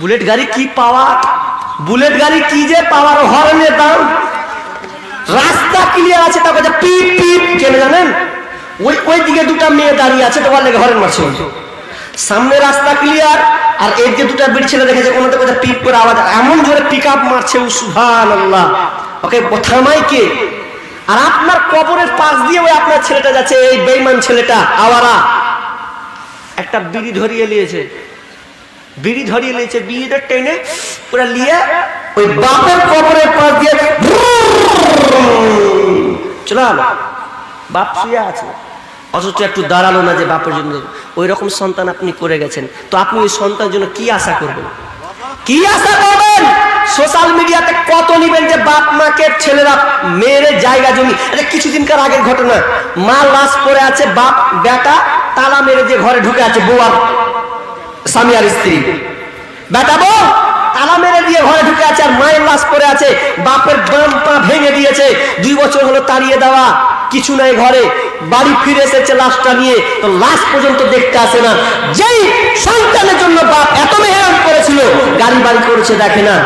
Bullet গাড়ি কি পাওয়ার? Bullet গাড়ি কি যে পাওয়ার? হরনের দাম। রাস্তা ক্লিয়ার আছে, তারপরে পিপ পিপ কেন জানেন? ওই ওই দিকে দুটা মেয়ে দাঁড়িয়ে আছে, তোমার লেগে হরেন মারছে সামনে রাস্তা ক্লিয়ার আর এর যে দুটা বিড় ছেলে দেখেছে কোনো তো কোথাও পিপ করে আওয়াজ এমন জোরে পিক আপ মারছে, ও সুভান আল্লাহ ওকে থামাই কে? আর আপনার কবরের পাশ দিয়ে ওই আপনার ছেলেটা যাচ্ছে, এই বেইমান ছেলেটা, আওয়ারা। একটা বিড়ি ধরিয়ে নিয়েছে। বিড়ি ধরিয়ে নিয়েছে বিড়িটা টেনে পুরা নিয়ে ওই বাপের কবরের পাশ দিয়ে চলে বাপ শুয়ে আছে। অথচ একটু দাঁড়াল না যে বাপের জন্য। ওই রকম সন্তান আপনি করে গেছেন। তো আপনি ওই সন্তান জন্য কি আশা করবেন? কি আশা করবেন? সোশ্যাল মিডিয়াতে কত নিবেন যে বাপ, মাকে, ছেলেরা মেয়ের জায়গা জমি। এটা কিছুদিনকার আগের ঘটনা। মা লাশ পড়ে আছে, বাপ, বেটা, তালা মেরে যে ঘরে ঢুকে আছে বউ আর স্বামী আর স্ত্রী। বেটা বল তালা মেরে দিয়ে ঘরে ঢুকে আছে আর মায়ের লাশ পড়ে আছে, বাপের বাম পা ভেঙে দিয়েছে। দুই বছর হলো তাড়িয়ে দেওয়া, কিছু নাই ঘরে। বাড়ি ফিরে এসেছে লাশটা নিয়ে, তো লাশ পর্যন্ত দেখতে আসে না। যেই সন্তানের জন্য বাপ এত মেহনত করেছিল, গাড়ি বাড়ি করেছে দেখে না।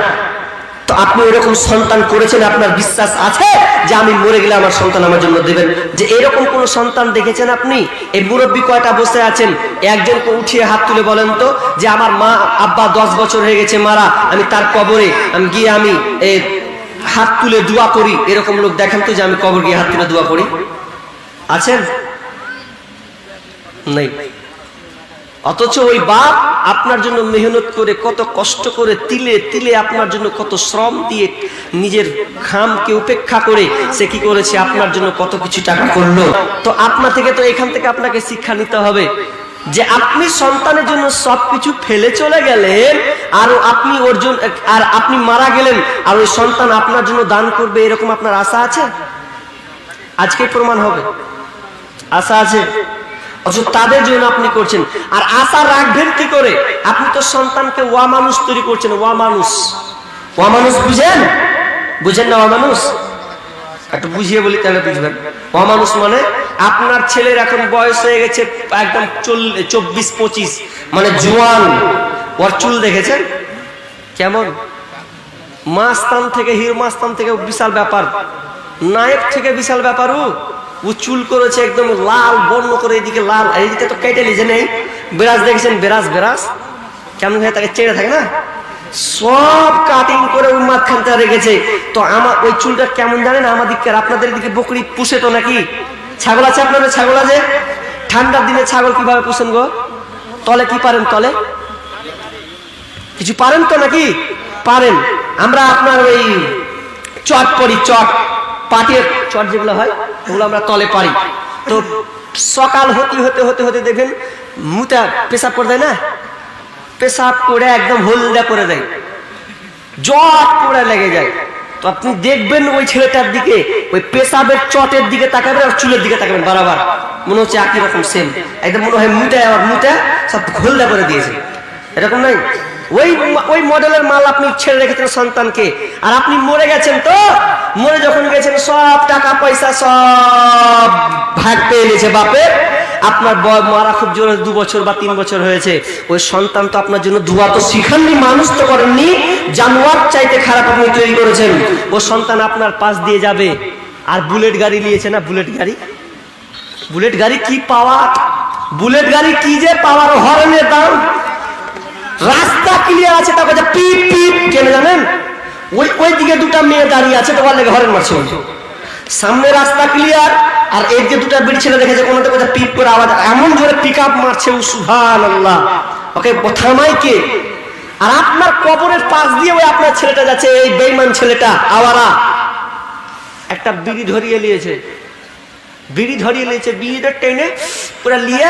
তো আপনি এরকম সন্তান করেছেন, আপনার বিশ্বাস আছে যে আমি মরে গেলে আমার সন্তান আমার জন্য দেবেন? যে এরকম কোন সন্তান দেখেছেন আপনি? এই মুরব্বী কয়টা বসে আছেন? একজনকে উঠিয়ে হাত তুলে বলেন তো, যে আমার মা, আব্বা দশ বছর হয়ে গেছে, মারা, আমি তার কবরে, আমি গিয়ে আমি হাত তুলে দোয়া করি। এরকম লোক দেখেন তো যে আমি কবর গিয়ে হাত তুলে দোয়া করি? আছেন? নেই। অথচ ওই বাপ আপনার জন্য মেহনত করে কত কষ্ট করে তিলে তিলে আপনার জন্য কত শ্রম দিয়ে নিজের ঘামকে উপেক্ষা করে সে কি করেছে? আপনার জন্য কত কিছু টাকা করল। তো আপনার থেকে তো এখান থেকে আপনাকে শিক্ষা নিতে হবে যে আপনি সন্তানের জন্য সবকিছু ফেলে চলে গেলেন আর আপনি ওর জন্য, আর আপনি মারা গেলেন আর ওই সন্তান আপনার জন্য দান করবে, এরকম আপনার আশা আছে? আজকে প্রমাণ হবে। আশা আছে? অথচ তাদের জন্য আপনি করছেন। আর আশা রাখবেন কি করে? আপনি তো সন্তানকে ওয়া মানুষ তৈরি করছেন, ওয়া মানুষ। ওয়া মানুষ বুঝেন? বুঝেন না ওয়া মানুষ? একটু বুঝিয়ে বলি তাহলে বুঝবেন। ওয়া মানুষ মানে আপনার ছেলের এখন বয়স হয়ে গেছে একদম চব্বিশ, পঁচিশ মানে জোয়ান। ওর চুল দেখেছেন? কেমন? মাস্তান থেকে হির মাস্তান থেকে বিশাল ব্যাপার। নায়ক থেকে বিশাল ব্যাপার ও। ও চুল করেছে একদম লাল, বর্ণ করে এদিকে লাল এদিকে তো কেটে লিজে নেই? বেরাজ দেখেছেন? বেরাজ বেরাজ। কেমন হয়ে তাকে চেড়ে থাকে না? সব কাটিং করে ওই মাঝখানটা রেখেছে। তো আমার ওই চুলটা কেমন জানেন? আমাদিকে আপনাদের দিকে বকরি পুষে তো নাকি? ছাগল আছে আপনাদের? ছাগল আছে? ঠান্ডার দিনে ছাগল কীভাবে পুষেন গো? তলে কি পারেন তলে? কিছু পারেন তো নাকি? পারেন। আমরা আপনার ওই চট পরি চট পাটের চট যেগুলো হয়, ওগুলো আমরা তলে পারি তো সকাল হতে হতে হতে হতে দেখবেন মুতা পেশাব করে দেয় না? পেশাব করে একদম হলদা করে দেয়। জট করে লেগে যায়। তো আপনি দেখবেন ওই ছেলেটার দিকে, ওই পেশাবের চটের দিকে তাকাবেন আর চুলের দিকে তাকাবেন বারবার। মনে হচ্ছে একই রকম সেম একদম মনে হয় মুটা আর মুটা সব হলদা করে দিয়েছে। এরকম নাই ওই ওই মডেলের মাল আপনি ছেড়ে রেখেছেন সন্তানকে। আর আপনি মরে গেছেন তো? মরে যখন গেছেন, সব টাকা, পয়সা, সব ভাগ পেয়ে নিয়েছে বাপের আপনার বয় মারা খুব জোরে দু বছর বা তিন বছর হয়েছে। ওই সন্তান তো আপনার জন্য দুয়া তো শিখাননি, মানুষ তো করেননি। জানোয়ার চাইতে খারাপ আপনি তৈরি করেছেন। ও সন্তান আপনার পাশ দিয়ে যাবে। আর বুলেট গাড়ি নিয়েছে না? বুলেট গাড়ি? বুলেট গাড়ি কি পাওয়ার? বুলেট গাড়ি কি যে পাওয়ার? হরনের দাম? রাস্তা ক্লিয়ার আছে, তারপর যে পিপ পিপ, কেন জানেন? ওই ওই দিকে দুটা মেয়ে দাঁড়িয়ে আছে, তোমার লেগে হরেন মারছে সামনে রাস্তা ক্লিয়ার আর এর যে দুটা বিড় ছেলে দেখেছে কোনো তো কোথাও পিপ করে আওয়াজ, এমন জোরে পিক আপ মারছে, ও সুভান আল্লাহ ওকে থামাই কে? আর আপনার কবরের পাশ দিয়ে ওই আপনার ছেলেটা যাচ্ছে, এই বেইমান ছেলেটা, আওয়ারা। একটা বিড়ি ধরিয়ে নিয়েছে। বিড়ি ধরিয়ে নিয়েছে, বিড়িটা টেনে পুরো নিয়ে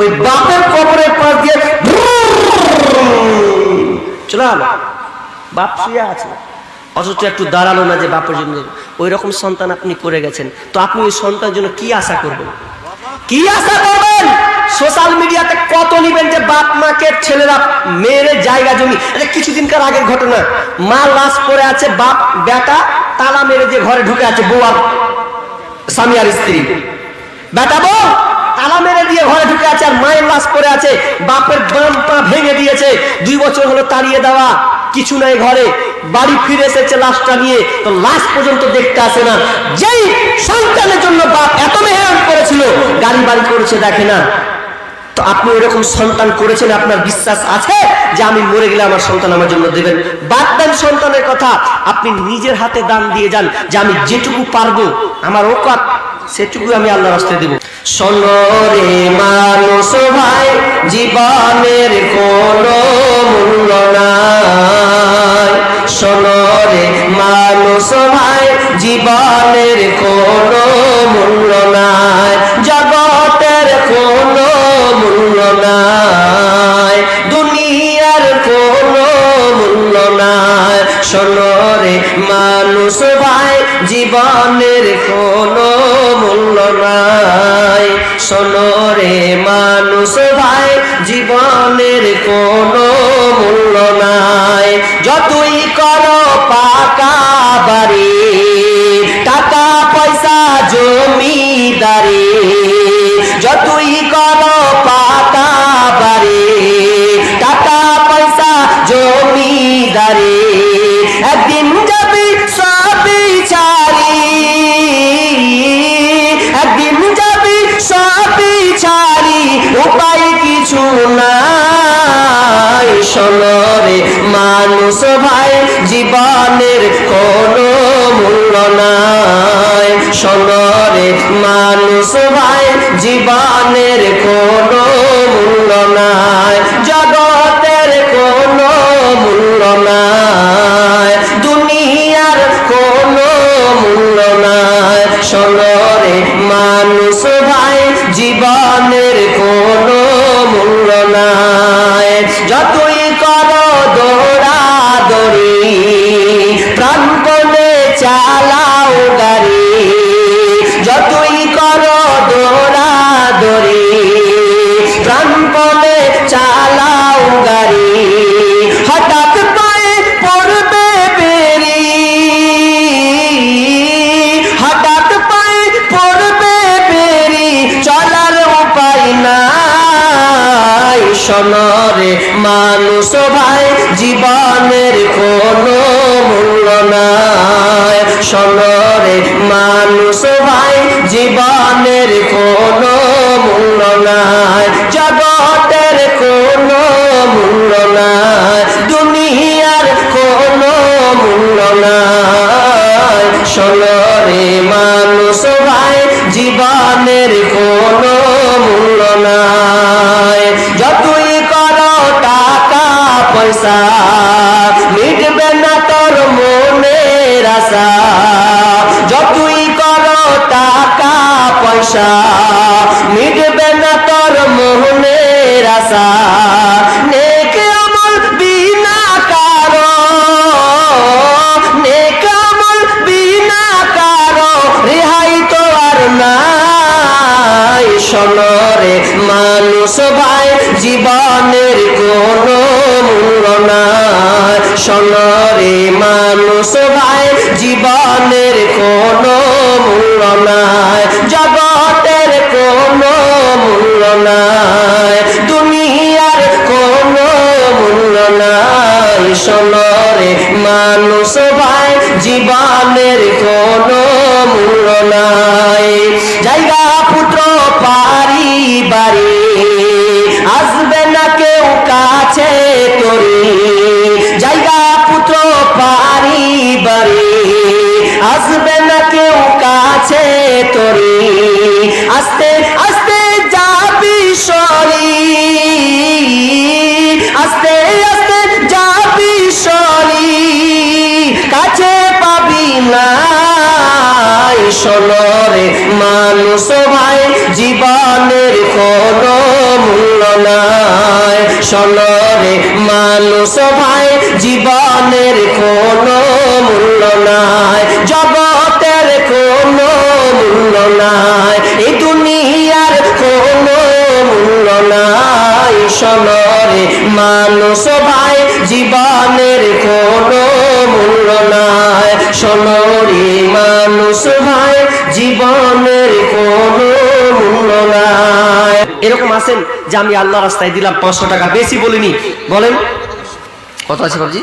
ওই বাপের কবরের পাশ দিয়ে চলে বাপ শুয়ে আছে। অথচ একটু দাঁড়াল না যে বাপের জন্য। ওই রকম সন্তান আপনি করে গেছেন। তো আপনি ওই সন্তান জন্য কি আশা করবেন? কি আশা করবেন? সোশ্যাল মিডিয়াতে কত নিবেন যে বাপ, মাকে, ছেলেরা মেয়ের জায়গা জমি? এটা কিছুদিনকার আগের ঘটনা। মা লাশ পরে আছে, বাপ, বেটা, তালা মেরে যে ঘরে ঢুকে আছে, বউ আর স্বামী আর স্ত্রী। বেটা বউ তালা মেরে দিয়ে ঘরে ঢুকে আছে আর মায়ের লাশ পড়ে আছে, বাপের বাম পা ভেঙে দিয়েছে। দুই বছর হলো তাড়িয়ে দেওয়া, কিছু নাই ঘরে। বাড়ি ফিরে এসেছে লাশটা নিয়ে, তো লাশ পর্যন্ত দেখতে আসে না। যেই সন্তানের জন্য বাপ এত মেহনত করেছিল, গাড়ি বাড়ি করেছে দেখে না। তো আপনি এরকম সন্তান করেছেন, আপনার বিশ্বাস আছে যে আমি মরে গেলে আমার সন্তান আমার জন্য দেবেন? বাদ দেন সন্তানের কথা, আপনি নিজের হাতে দান দিয়ে যান যে আমি যেটুকু পারব, আমার ওকাত সেটুকু আমি আল্লাহ রাস্তায় দেবো। সনরে মানুষ ভাই জীবনের কোনো মূল্য নাই। সনরে মানুষ ভাই জীবনের কোনো মূল্য নাই। জীবনের কোন মূল্য নাই। সনরে মানুষ ভাই জীবনের সনরে মানুষ ভাই, জীবনের কোনো মূল্য নাই। সনরে মানুষ ভাই, জীবনের কোনো মূল্য নাই। জগতের কোনো মূল্য নাই। দুনিয়ার কোনো মূল্য নাই। সনরে মানুষ ভাই, জীবনের কোনো পয়সা মিটবে না তোর মোহনের আশা। জীবনের কোনো মূল্য নাই। জায়গা পুত্র পারি বাড়ি, আসবে না কেউ কাছে তোরি। জায়গা পুত্র পারি বাড়ি, আসবে না কেউ কাছে তোরি। আস্তে সনরে মানুষ ভাই জীবনের কোনো মূল্য নাই। সনরে মানুষ ভাই জীবনের কোনো যে আমি আল্লাহ রাস্তায় দিলাম পাঁচশো টাকা, বেশি বলিনি। বলেন। কত আছে বাবজি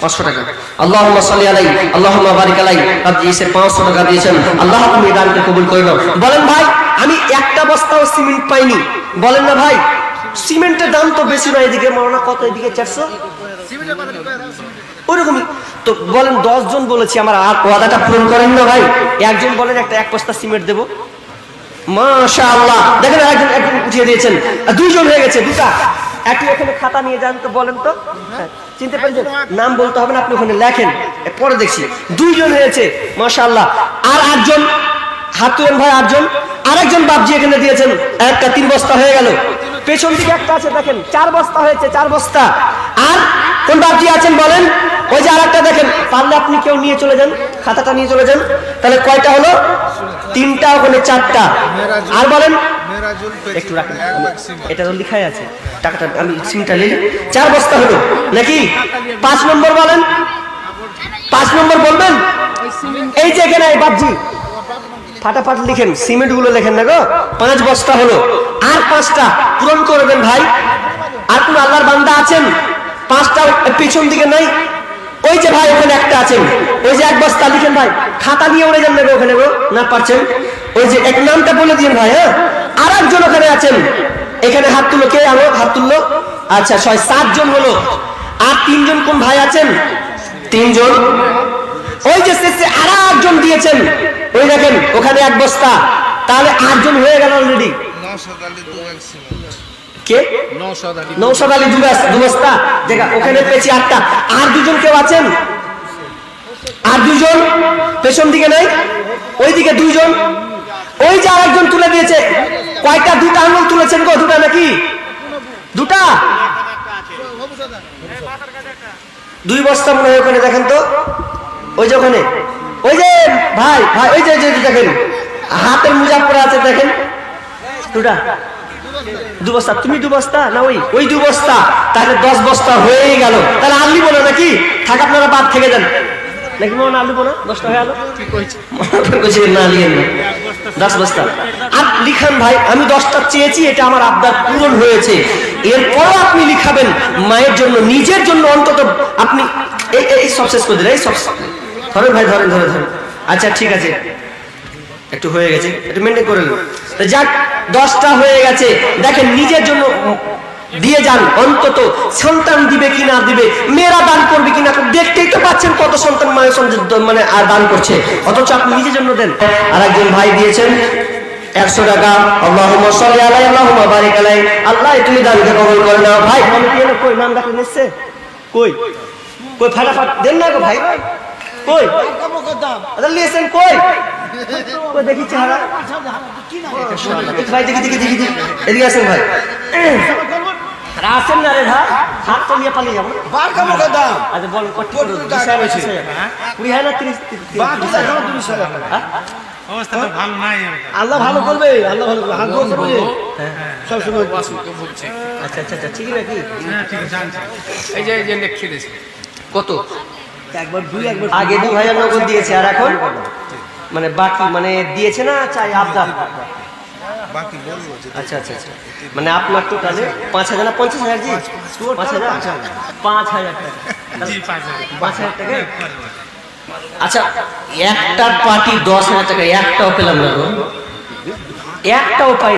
পাঁচশো টাকা। আল্লাহ সাল্লি আলাই আল্লাহ বারিক আলাই আপনি এসে পাঁচশো টাকা দিয়েছেন। আল্লাহ, তুমি দানকে কবুল করে নাও। বলেন ভাই, আমি একটা বস্তাও সিমেন্ট পাইনি। বলেন না ভাই, সিমেন্টের দাম তো বেশি নয় এদিকে। মনে কত এদিকে? চারশো? ওরকমই তো বলেন দশ জন বলেছি আমার আর ওয়াদাটা পূরণ করেন না ভাই। একজন বলেন, একটা, এক বস্তা সিমেন্ট দেবো। মাশা আল্লাহ দেখেন একজন একজন উঠিয়ে দিয়েছেন। দুইজন হয়ে গেছে দুটা। একটু এখানে খাতা নিয়ে যান তো বলেন তো। হ্যাঁ, চিনতে পেরেছেন? নাম বলতে হবে না আপনি ওখানে লেখেন। পরে দেখছি। দুইজন হয়েছে মাশা আল্লাহ আর আটজন হাত ভাই আটজন আরেকজন বাপজি এখানে দিয়েছেন। একটা তিন বস্তা হয়ে গেল। পেছন দিকে একটা আছে দেখেন চার বস্তা হয়েছে চার বস্তা। আর কোন বাপজি আছেন বলেন? ওই যে আরেকটা দেখেন, পারলে আপনি কেউ নিয়ে চলে যান, খাতাটা নিয়ে চলে যান। তাহলে কয়টা হলো? তিনটা ওখানে চারটা। আর বলেন, একটু রাখেন, এটা তো লিখাই আছে। টাকাটা আমি সিমটা নিলে চার বস্তা হলো। নাকি? পাঁচ নম্বর বলেন। পাঁচ নম্বর বলবেন? এই যে এখানে বাবজি ফাটাফাট লিখেন সিমেন্টগুলো লেখেন না গো। পাঁচ বস্তা হলো। আর পাঁচটা পূরণ করবেন ভাই। আর কোন আল্লাহর বান্দা আছেন? পাঁচটা পিছন দিকে নাই। ওই যে ভাই, ওখানে একটা আছেন। ওই যে এক বস্তা লিখেন ভাই, খাতা নিয়ে উড়ে যান নেবে ওখানে না পারছেন? ওই যে এক নামটা বলে দিন ভাই হ্যাঁ? আর একজন ওখানে আছেন। এখানে হাত তুলো, কে আরও? হাত তুললো? আচ্ছা ছয়, সাতজন হলো। আর তিনজন কোন ভাই আছেন? তিনজন। ওই যে শেষে আর একজন দিয়েছেন। ওই দেখেন, ওখানে এক বস্তা। তাহলে আটজন হয়ে গেল অলরেডি কে? নৌসাদ আলী দুবাস- দুবস্তা দেখা, ওখানে পেয়েছি আটটা। আর দুজন কেউ আছেন? আর দুজন? পেছন দিকে নাই? ওই দিকে দুইজন ওই যে আরেকজন তুলে দিয়েছে। কয়টা? দুটা আঙুল তুলেছেন গো, দুটা নাকি? দুটা? দুই বস্তা মনে হয় ওখানে, দেখেন তো। ওই যে ওখানে। ওই যে, ভাই ভাই, ওই যে দেখেন। হাতের মোজা পরে আছে, দেখেন। দুটা। দু বস্তা তুমি দু বস্তা না ওই ওই দু বস্তা তাহলে দশ বস্তা হয়েই গেল। তাহলে আলু নাকি? থাক আপনারা বাদ থেকে যান। নাকি মনে আলু বলো দশটা হয়ে গেল? না দশ বস্তা। আর লিখান ভাই আমি দশটা চেয়েছি এটা আমার আবদার পূরণ হয়েছে। এরপরও আপনি লিখাবেন মায়ের জন্য নিজের জন্য অন্তত আপনি এই এই সব শেষ করে এই সব ধরেন ভাই ধরেন ধরে ধরেন। আচ্ছা ঠিক আছে। একটু হয়ে গেছে, একটু মেনটেন করে নেন। যাক, দশটা হয়ে গেছে। দেখেন, নিজের জন্য দিয়ে যান। অন্তত সন্তান দিবে কি না দিবে, মেয়েরা দান করবে কি না দেখতেই তো পাচ্ছেন কত সন্তান মায়ের মানে আর দান করছে। অথচ আপনি নিজের জন্য দেন। আর একজন ভাই দিয়েছেন, একশো টাকা। আল্লাহুম্মা সাল্লি আলাই আল্লাহুম্মা বারিক আলাই আল্লাহ, তুমি দানকে কবুল করে নাও। ভাই কি হলো? কই, নাম ডাকলে নিচ্ছে? কই? কই, ফাটাফাট দেন না গো ভাই। কই? আচ্ছা লিয়েছেন কই? দেখি চেহারা। ভাই দেখি দেখি দেখি দেখি। এদিকে আসেন ভাই। আসেন না রে ভাই। হাত তো নিয়ে পালিয়ে যাব। বারকা মুখে দাম আচ্ছা বল কত টাকা হয়েছে? কুড়ি হাজার তিরিশ তিরিশ- বারকা তিরিশ হাজার? টাকা তুমি সারা হ্যাঁ? অবস্থাটা ভালো নাই। আল্লাহ ভালো করবে আল্লাহ ভালো করবে। হাত করবে সব সময় আচ্ছা আচ্ছা আচ্ছা ঠিক নাকি? হ্যাঁ, ঠিক জানছি। এই যে এই যে লিখে দিয়েছে কত? একবার দুই একবার আগে দু হাজার নগদ দিয়েছে আর এখন? মানে বাকি মানে দিয়েছে না চাই যে আচ্ছা আচ্ছা আচ্ছা। মানে আপনার টোটালে পাঁচ হাজার না পঞ্চাশ হাজার জি? পাঁচ হাজার? পাঁচ হাজার। টাকা। পাঁচ হাজার। টাকা? আচ্ছা একটা পার্টি দশ হাজার টাকা একটাও পেলাম না গো। একটাও পাই